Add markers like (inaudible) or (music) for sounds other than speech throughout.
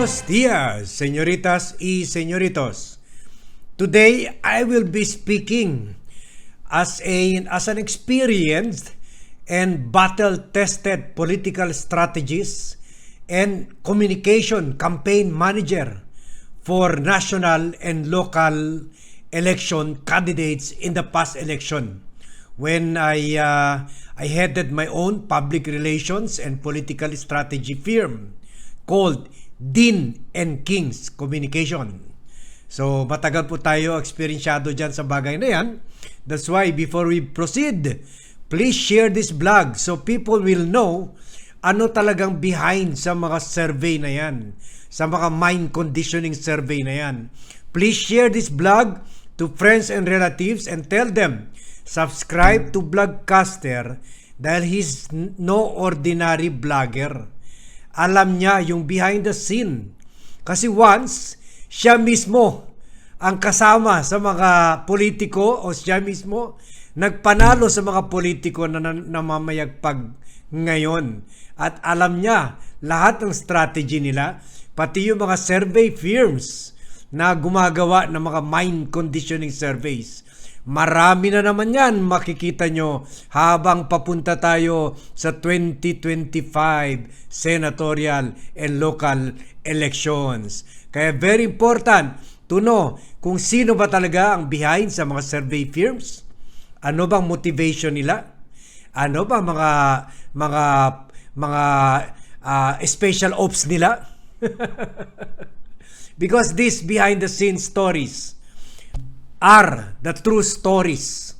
Buenos dias, señoritas y señoritos. Today I will be speaking as a as an experienced and battle-tested political strategist and communication campaign manager for national and local election candidates in the past election when I uh, I headed my own public relations and political strategy firm called Dean and Kings Communication. So matagal po tayo eksperensyado dyan sa bagay na yan. That's why before we proceed, please share this blog so people will know ano talagang behind sa mga survey na yan, sa mga mind conditioning survey na yan. Please share this blog to friends and relatives and tell them subscribe to Blogcaster dahil he's no ordinary vlogger. Alam niya yung behind the scene. Kasi once, siya mismo ang kasama sa mga politiko o siya mismo nagpanalo sa mga politiko na namamayagpag ngayon. At alam niya lahat ng strategy nila, pati yung mga survey firms na gumagawa ng mga mind conditioning surveys. Marami na naman yan makikita nyo habang papunta tayo sa 2025 senatorial and local elections. Kaya very important to know kung sino ba talaga ang behind sa mga survey firms. Ano bang motivation nila? Ano ba mga mga mga uh, special ops nila? (laughs) Because these behind the scenes stories are the true stories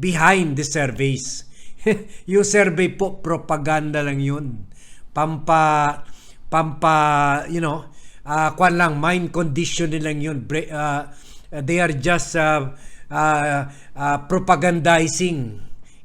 behind the surveys. (laughs) yung survey po, propaganda lang yun. Pampa, pampa, you know, uh, kwan lang, mind condition lang yun. Uh, they are just uh, uh, uh, propagandizing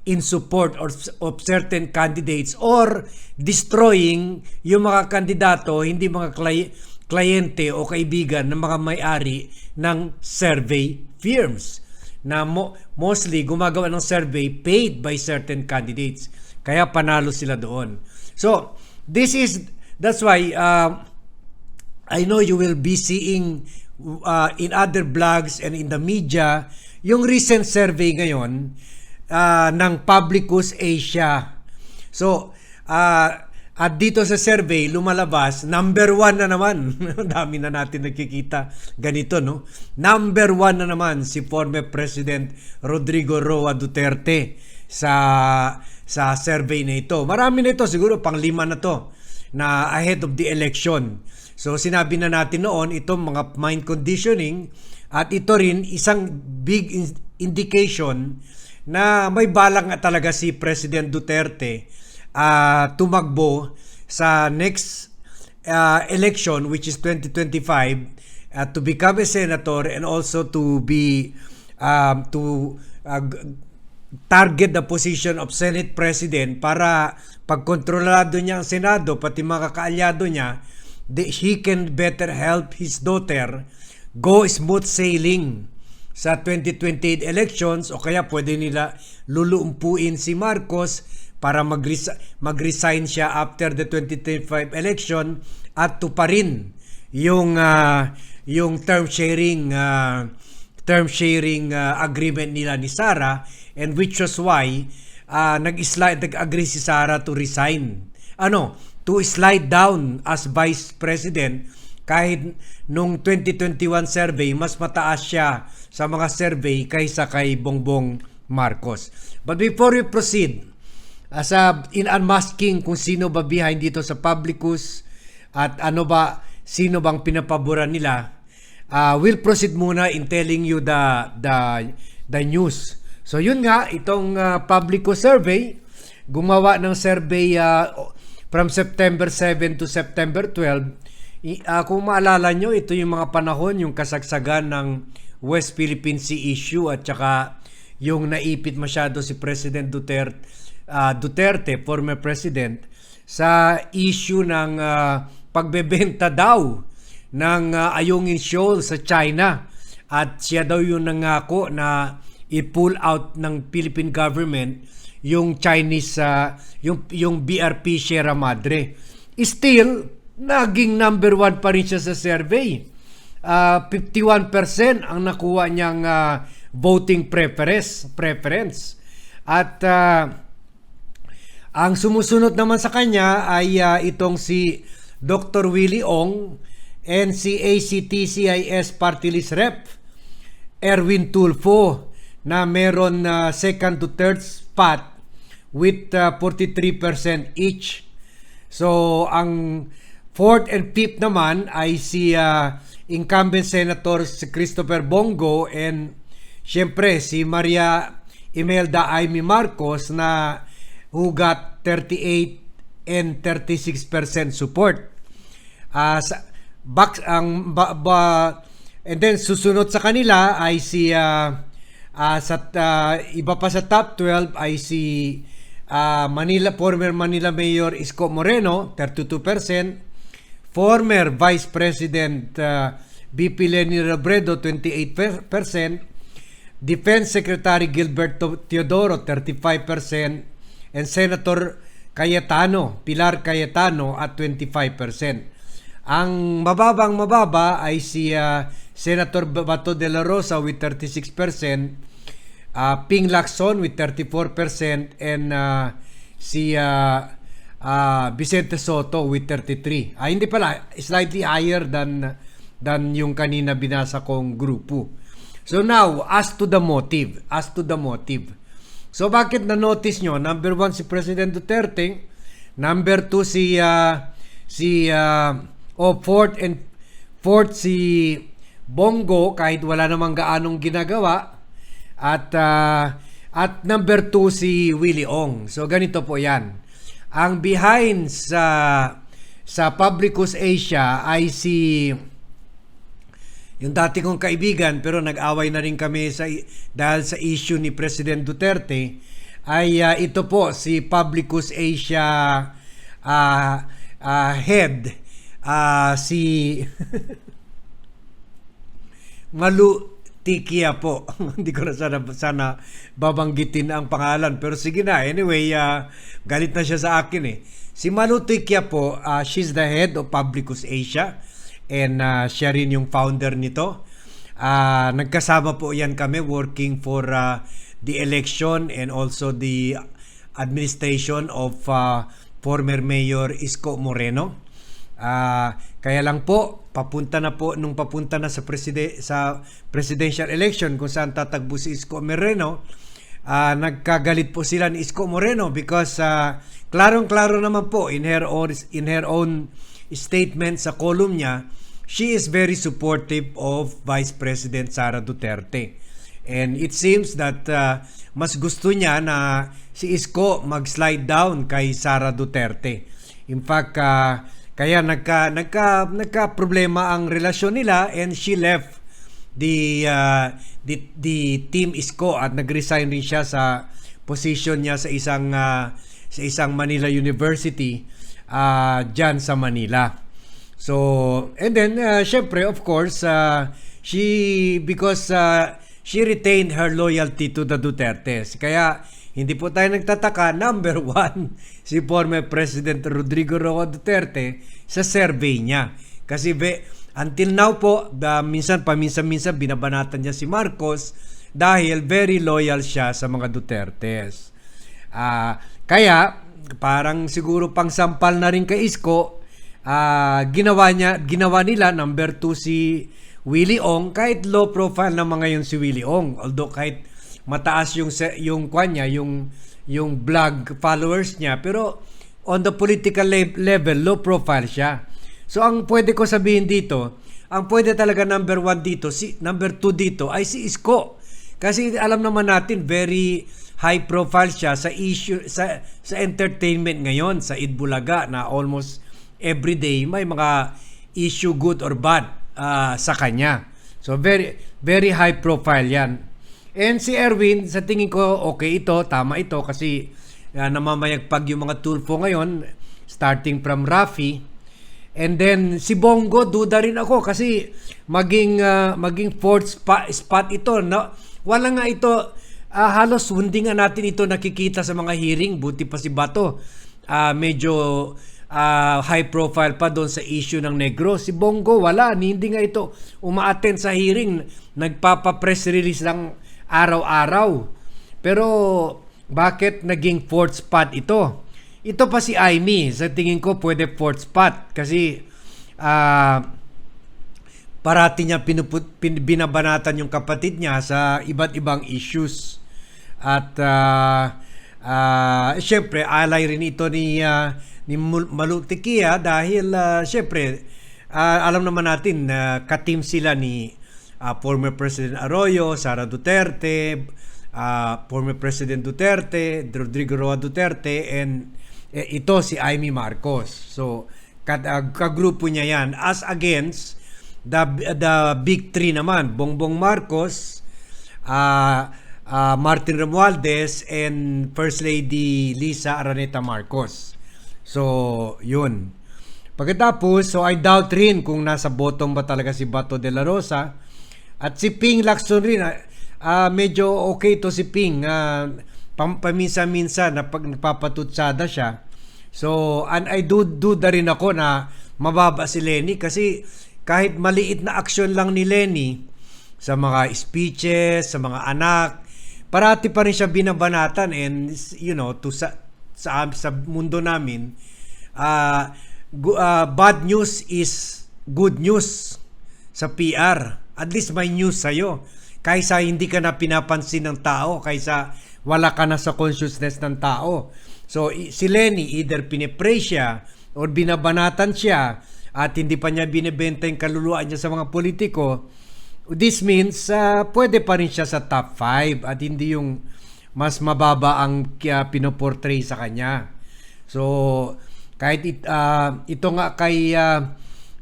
in support of, of certain candidates or destroying yung mga kandidato, hindi mga klay, kliyente o kaibigan ng mga may-ari ng survey firms na mo, mostly gumagawa ng survey paid by certain candidates. Kaya panalo sila doon. So, this is, that's why uh, I know you will be seeing uh, in other blogs and in the media yung recent survey ngayon uh, ng Publicus Asia. So, uh, at dito sa survey, lumalabas, number one na naman. (laughs) Dami na natin nakikita ganito, no? Number one na naman si former President Rodrigo Roa Duterte sa sa survey na ito. Marami na ito, siguro pang lima na to na ahead of the election. So sinabi na natin noon itong mga mind conditioning at ito rin isang big indication na may balang talaga si President Duterte uh, tumakbo sa next uh, election which is 2025 uh, to become a senator and also to be um, to uh, target the position of Senate President para pagkontrolado niya ang Senado pati mga kaalyado niya the, he can better help his daughter go smooth sailing sa 2028 elections o kaya pwede nila luluumpuin si Marcos para mag-resign, mag-resign siya after the 2025 election at tuparin yung uh, yung term sharing uh, term sharing uh, agreement nila ni Sara and which was why uh, nag-slide nag-agree si Sara to resign. Ano, to slide down as vice president kahit nung 2021 survey mas mataas siya sa mga survey kaysa kay Bongbong Marcos. But before we proceed, as a in unmasking kung sino ba behind dito sa Publicus at ano ba sino bang pinapaboran nila uh, we'll proceed muna in telling you the the the news so yun nga itong uh, Publicus survey gumawa ng survey uh, from September 7 to September 12 uh, kung maalala nyo ito yung mga panahon yung kasagsagan ng West Philippine Sea issue at saka yung naipit masyado si President Duterte uh, Duterte, former president, sa issue ng uh, pagbebenta daw ng uh, Ayungin Shoal sa China at siya daw yung nangako na i-pull out ng Philippine government yung Chinese uh, yung yung BRP Sierra Madre. Still naging number one pa rin siya sa survey. Ah, 51% ang nakuha niyang ah, voting preference, preference. At ah, ang sumusunod naman sa kanya ay ah, itong si Dr. Willie Ong and si ACT-CIS Party List Rep Erwin Tulfo na meron na second to third spot with ah, 43% each. So ang fourth and fifth naman ay si ah, incumbent senator si Christopher Bongo and syempre si Maria Imelda Aimee Marcos na who got 38 and 36% support. Ah, sa, back ang ba, ba- and then susunod sa kanila ay si ah, ah, sa ah, iba pa sa top 12 ay si ah, Manila former Manila Mayor Isko Moreno 32%, former Vice President ah, BP Leni Robredo 28%, Defense Secretary Gilberto Teodoro 35% and Senator Cayetano, Pilar Cayetano at 25%. Ang mababang mababa ay si ah, Senator Bato de la Rosa with 36%, ah, Ping Lacson with 34% and ah, si ah, ah, Vicente Soto with 33. Ah, hindi pala, slightly higher than than yung kanina binasa kong grupo. So now, as to the motive, as to the motive. So bakit na-notice nyo? Number one si President Duterte, number two si ah, si ah, oh, fourth and fourth si Bongo kahit wala namang gaanong ginagawa at ah, at number two si Willie Ong. So ganito po 'yan. Ang behind sa sa Publicus Asia ay si yung dati kong kaibigan pero nag-away na rin kami sa dahil sa issue ni President Duterte ay ah, ito po si Publicus Asia ah, ah, head ah, si (laughs) Malu Tikia po. (laughs) Hindi ko na sana, sana babanggitin ang pangalan. Pero sige na. Anyway, ah, galit na siya sa akin eh. Si Malu Tikia po, ah, she's the head of Publicus Asia. And ah, siya rin yung founder nito. Ah, nagkasama po yan kami working for ah, the election and also the administration of ah, former Mayor Isko Moreno. Ah, kaya lang po papunta na po nung papunta na sa preside sa presidential election kung saan tatagbo si Isko Moreno, ah, nagkagalit po sila ni Isko Moreno because ah, klarong-klaro naman po in her own in her own statement sa column niya, she is very supportive of Vice President Sara Duterte. And it seems that ah, mas gusto niya na si Isko mag-slide down kay Sara Duterte. In fact, ah, kaya nagka nagka nagka problema ang relasyon nila and she left the uh, the, the team Isko at nag-resign rin siya sa position niya sa isang uh, sa isang Manila University uh, diyan sa Manila. So, and then uh, syempre of course uh, she because uh, she retained her loyalty to the Dutertes. Kaya hindi po tayo nagtataka, number one, (laughs) si former President Rodrigo Roa Duterte sa survey niya. Kasi be, until now po, the, minsan paminsan-minsan binabanatan niya si Marcos dahil very loyal siya sa mga Dutertes. Ah, kaya parang siguro pang sampal na rin kay Isko, ah, ginawa niya ginawa nila number 2 si Willie Ong kahit low profile na mga yun si Willie Ong although kahit mataas yung yung kwan niya, yung yung blog followers niya pero on the political le- level low profile siya. So ang pwede ko sabihin dito, ang pwede talaga number one dito, si number two dito ay si Isko. Kasi alam naman natin very high profile siya sa issue sa sa entertainment ngayon sa Idbulaga na almost every day may mga issue good or bad ah, sa kanya. So very very high profile 'yan. And si Erwin, sa tingin ko okay ito, tama ito kasi uh, namamayagpag yung mga tulfo ngayon starting from Rafi. And then si Bongo duda rin ako kasi maging ah, maging fourth spot, spot ito no. Wala nga ito ah, halos hindi nga natin ito nakikita sa mga hearing buti pa si Bato. Ah, medyo ah, high profile pa doon sa issue ng negro. Si Bongo wala, hindi nga ito umaattend sa hearing, nagpapa-press release lang araw-araw. Pero bakit naging fourth spot ito? Ito pa si Aimee, sa tingin ko pwede fourth spot kasi ah parati niya pinuput, pin, binabanatan yung kapatid niya sa iba't ibang issues. At ah ah, syempre alay rin ito ni ah, ni Malutikia dahil ah, syempre ah, alam naman natin na kateam sila ni ah, former President Arroyo, Sara Duterte, ah, former President Duterte, Rodrigo Roa Duterte and eh, ito si Amy Marcos. So kat, ah, kagrupo niya yan. As against the the big three naman Bongbong Marcos ah ah, Martin Romualdez and First Lady Lisa Araneta Marcos. So yun. Pagkatapos so I doubt rin kung nasa bottom ba talaga si Bato de la Rosa at si Ping Lacson rin ah, medyo okay to si Ping pam- paminsan-minsan na pag nagpapatutsada siya So, and I do do da rin ako na mababa si Lenny kasi kahit maliit na aksyon lang ni Lenny sa mga speeches, sa mga anak, parati pa rin siya binabanatan and you know, to sa sa, sa mundo namin, uh, bad news is good news sa PR. At least may news sa'yo. Kaysa hindi ka na pinapansin ng tao, kaysa wala ka na sa consciousness ng tao. So si Lenny either pinipray siya or binabanatan siya at hindi pa niya binibenta yung kaluluwa niya sa mga politiko, this means uh, pwede pa rin siya sa top 5 at hindi yung mas mababa ang uh, pinoportray sa kanya. So kahit it, uh, ito nga kay uh,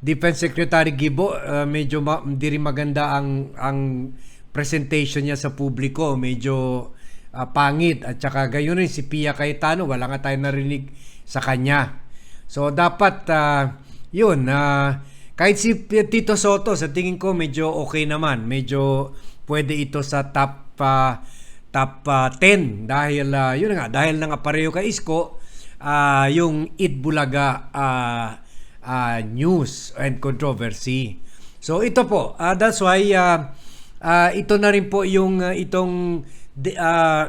Defense Secretary Gibo, uh, medyo ma- hindi rin maganda ang ang presentation niya sa publiko, medyo uh, pangit. At saka gayon rin si Pia Cayetano, wala nga tayo narinig sa kanya. So dapat uh, yun, uh, kahit si Tito Soto sa tingin ko medyo okay naman, medyo pwede ito sa top uh, top uh, 10 dahil uh, yun nga dahil nga pareho kay Isko uh, yung Itbulaga uh, uh, news and controversy. So ito po, uh, that's why uh, uh, ito na rin po yung uh, itong uh,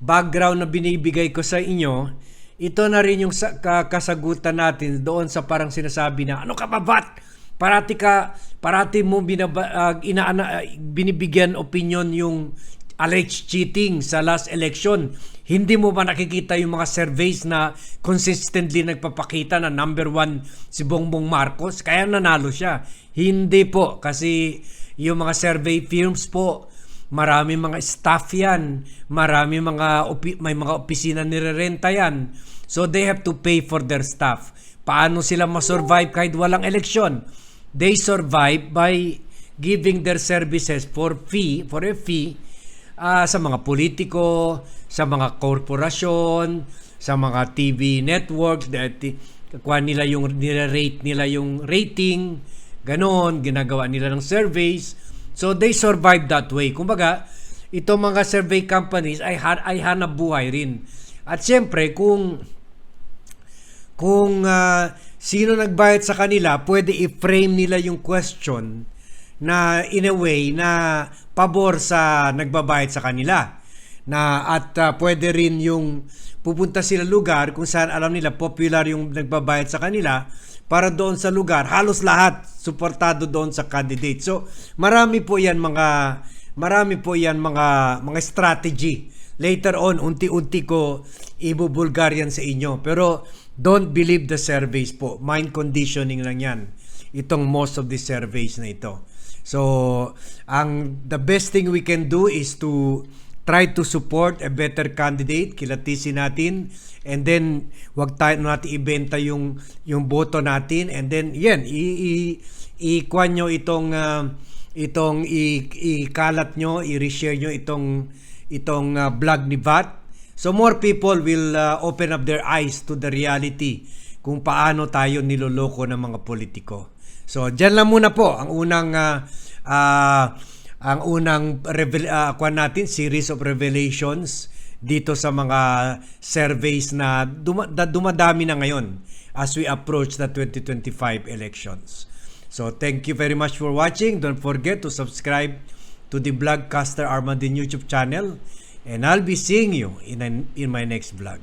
background na binibigay ko sa inyo. Ito na rin yung sa, ka, kasagutan natin doon sa parang sinasabi na ano ka ba bat? Parati ka parati mo binaba, uh, inaana, uh, binibigyan opinion yung alleged cheating sa last election. Hindi mo ba nakikita yung mga surveys na consistently nagpapakita na number one si Bongbong Marcos? Kaya nanalo siya. Hindi po kasi yung mga survey firms po marami mga staff yan, marami mga opi- may mga opisina nirerenta yan. So they have to pay for their staff. Paano sila ma-survive kahit walang eleksyon? They survive by giving their services for fee, for a fee uh, sa mga politiko, sa mga korporasyon, sa mga TV networks kuha nila yung nire-rate nila yung rating, ganon, ginagawa nila ng surveys. So they survive that way. Kumbaga, itong mga survey companies ay, ay hanap buhay rin. At siyempre, kung kung uh, sino nagbayad sa kanila, pwede i-frame nila yung question na in a way na pabor sa nagbabayad sa kanila. Na at uh, pwede rin yung pupunta sila lugar kung saan alam nila popular yung nagbabayad sa kanila para doon sa lugar halos lahat suportado doon sa candidate. So marami po 'yan mga marami po 'yan mga mga strategy. Later on unti-unti ko ibubulgarian sa inyo. Pero don't believe the surveys po. Mind conditioning lang 'yan. Itong most of the surveys na ito. So, ang the best thing we can do is to try to support a better candidate, kilatisin natin, and then wag tayo natin ibenta yung yung boto natin and then yan i i i-kwan nyo itong uh, itong i, i-kalat nyo, i-reshare nyo itong itong uh, vlog ni VAT. So more people will uh, open up their eyes to the reality kung paano tayo niloloko ng mga politiko. So, diyan lang muna po ang unang uh, uh, ang unang revel uh, natin series of revelations dito sa mga surveys na, duma- da- dumadami na ngayon. as we approach the 2025 elections. So thank you very much for watching. Don't forget to subscribe to the Vlogcaster Armadin YouTube channel and I'll be seeing you in, an, in my next vlog.